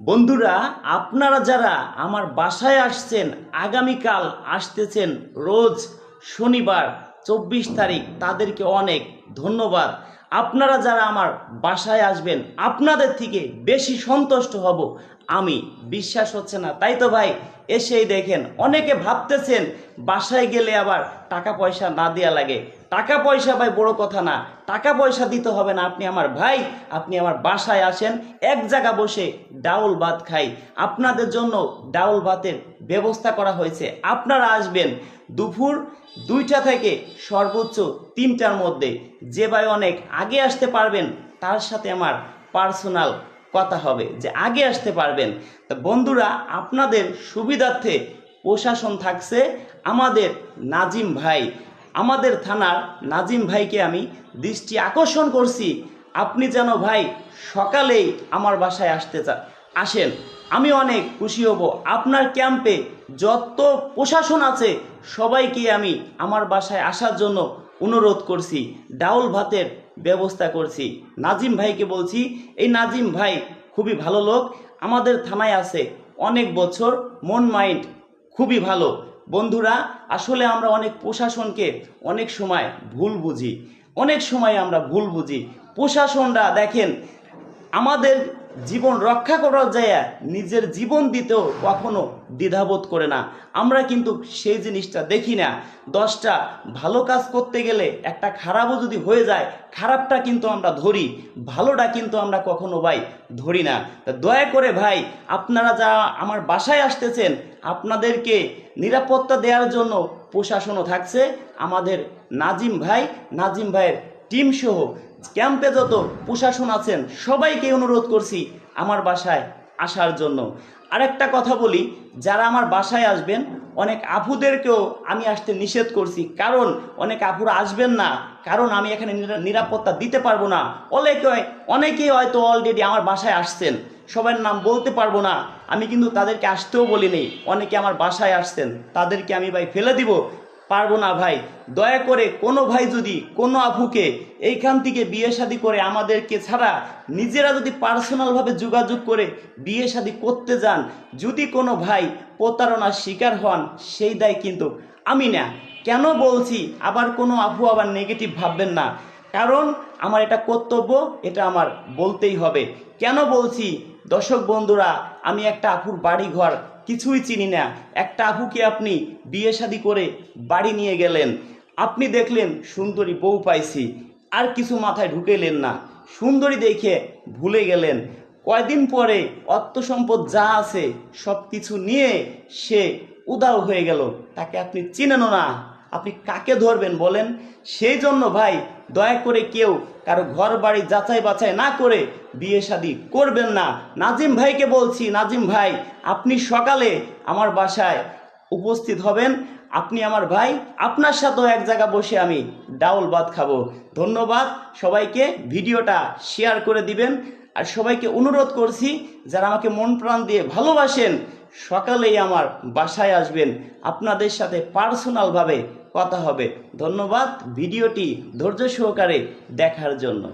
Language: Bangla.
বন্ধুরা, আপনারা যারা আমার বাসায় আসছেন, আগামীকাল আসতেছেন রোজ শনিবার চব্বিশ তারিখ, তাদেরকে অনেক ধন্যবাদ। আপনারা যারা আমার বাসায় আসবেন, আপনাদের থেকে বেশি সন্তুষ্ট হব। আমি, বিশ্বাস হচ্ছে না। তাই তো ভাই, এসেই দেখেন, অনেকে ভাবতেছেন বাসায় গেলে আবার টাকা পয়সা না দেওয়া লাগে। টাকা পয়সা ভাই বড় কথা না, টাকা পয়সা দিতে হবে না। আপনি আমার ভাই, আপনি আমার বাসায় আসেন, এক জায়গা বসে ডাউল ভাত খাই। আপনাদের জন্য ডাউল ভাতের ব্যবস্থা করা হয়েছে। আপনারা আসবেন দুপুর দুইটা থেকে সর্বোচ্চ তিনটার মধ্যে। যে ভাই অনেক আগে আসতে পারবেন, তার সাথে আমার পার্সোনাল কথা হবে যে আগে আসতে পারবেন। তা বন্ধুরা, আপনাদের সুবিধার্থে প্রশাসন থাকছে আমাদের নাজিম ভাই। আমাদের থানার নাজিম ভাইকে আমি দৃষ্টি আকর্ষণ করছি। আপনি যেন ভাই সকালেই আমার বাসায় আসতে চা আসেন। আমি অনেক খুশি হব। আপনার ক্যাম্পে যত প্রশাসন আছে, সবাইকে আমি আমার বাসায় আসার জন্য অনুরোধ করছি। ডাউল ভাতের ব্যবস্থা করছি। নাজিম ভাইকে বলছি, এই নাজিম ভাই খুবই ভালো লোক, আমাদের থানায় আছে অনেক বছর, মন মাইন্ড খুবই ভালো। বন্ধুরা, আসলে আমরা অনেক প্রশাসনকে অনেক সময় ভুল বুঝি। অনেক সময় আমরা ভুল বুঝি। প্রশাসনরা দেখেন, আমাদের জীবন রক্ষা করার যায়, নিজের জীবন দিতেও কখনো দ্বিধাবোধ করে না। আমরা কিন্তু সেই জিনিসটা দেখি না। দশটা ভালো কাজ করতে গেলে একটা খারাপও যদি হয়ে যায়, খারাপটা কিন্তু আমরা ধরি, ভালোটা কিন্তু আমরা কখনো ভাই ধরি না। তা দয়া করে ভাই, আপনারা যা আমার বাসায় আসতেছেন, আপনাদেরকে নিরাপত্তা দেওয়ার জন্য প্রশাসনও থাকছে, আমাদের নাজিম ভাই, নাজিম ভাইয়ের টিম সহ ক্যাম্পে যত প্রশাসন আছেন, সবাইকে অনুরোধ করছি আমার বাসায় আসার জন্য। আরেকটা কথা বলি, যারা আমার বাসায় আসবেন, অনেক আফুদেরকেও আমি আসতে নিষেধ করছি। কারণ, অনেক আফুরা আসবেন না। কারণ, আমি এখানে নিরাপত্তা দিতে পারব না। অনেকে অনেকেই হয়তো অলরেডি আমার বাসায় আসছেন। সবার নাম বলতে পারব না। আমি কিন্তু তাদেরকে আসতেও বলিনি। অনেকে আমার বাসায় আসছেন। তাদেরকে আমি ভাই ফেলে দিব। পারব না ভাই। দয়া করে কোনো ভাই যদি কোনো আফুকে এইখান থেকে বিয়ে শাদি করে আমাদেরকে ছাড়া নিজেরা যদি পার্সোনালভাবে যোগাযোগ করে বিয়ে শাদি করতে যান, যদি কোনো ভাই প্রতারণার শিকার হন, সেই দায় কিন্তু আমি না। কেন বলছি? আবার কোনো আফু আবার নেগেটিভ ভাববেন না। কারণ আমার এটা কর্তব্য, এটা আমার বলতেই হবে। কেন বলছি? দর্শক বন্ধুরা, আমি একটা আফুর বাড়ি ঘর কিছুই চিনি না। একটা আহুকে আপনি বিয়ে শাদি করে বাড়ি নিয়ে গেলেন? আপনি দেখলেন সুন্দরী বউ পাইছি। আর কিছু মাথায় ঢুকেলেন না। সুন্দরী দেখে ভুলে গেলেন। কয়দিন পরে অর্থ সম্পদ যা আছে সব কিছু নিয়ে সে উদাও হয়ে গেল। তাকে আপনি চিনেনও না। আপনি কাকে ধরবেন বলেন? সেই জন্য ভাই, দয়া করে কেউ কারও ঘর বাড়ি যাচাই বাছাই না করে বিয়ে শাদি করবেন না। নাজিম ভাইকে বলছি, নাজিম ভাই, আপনি সকালে আমার বাসায় উপস্থিত হবেন। আপনি আমার ভাই, আপনার সাথেও এক জায়গা বসে আমি ডাউল ভাত খাব। ধন্যবাদ সবাইকে, ভিডিওটা শেয়ার করে দিবেন। আর সবাইকে অনুরোধ করছি, যারা আমাকে মন প্রাণ দিয়ে ভালোবাসেন, সকালেই আমার বাসায় আসবেন। আপনাদের সাথে পার্সোনালভাবে কথা হবে। ধন্যবাদ, ভিডিওটি ধৈর্য সহকারে দেখার জন্য।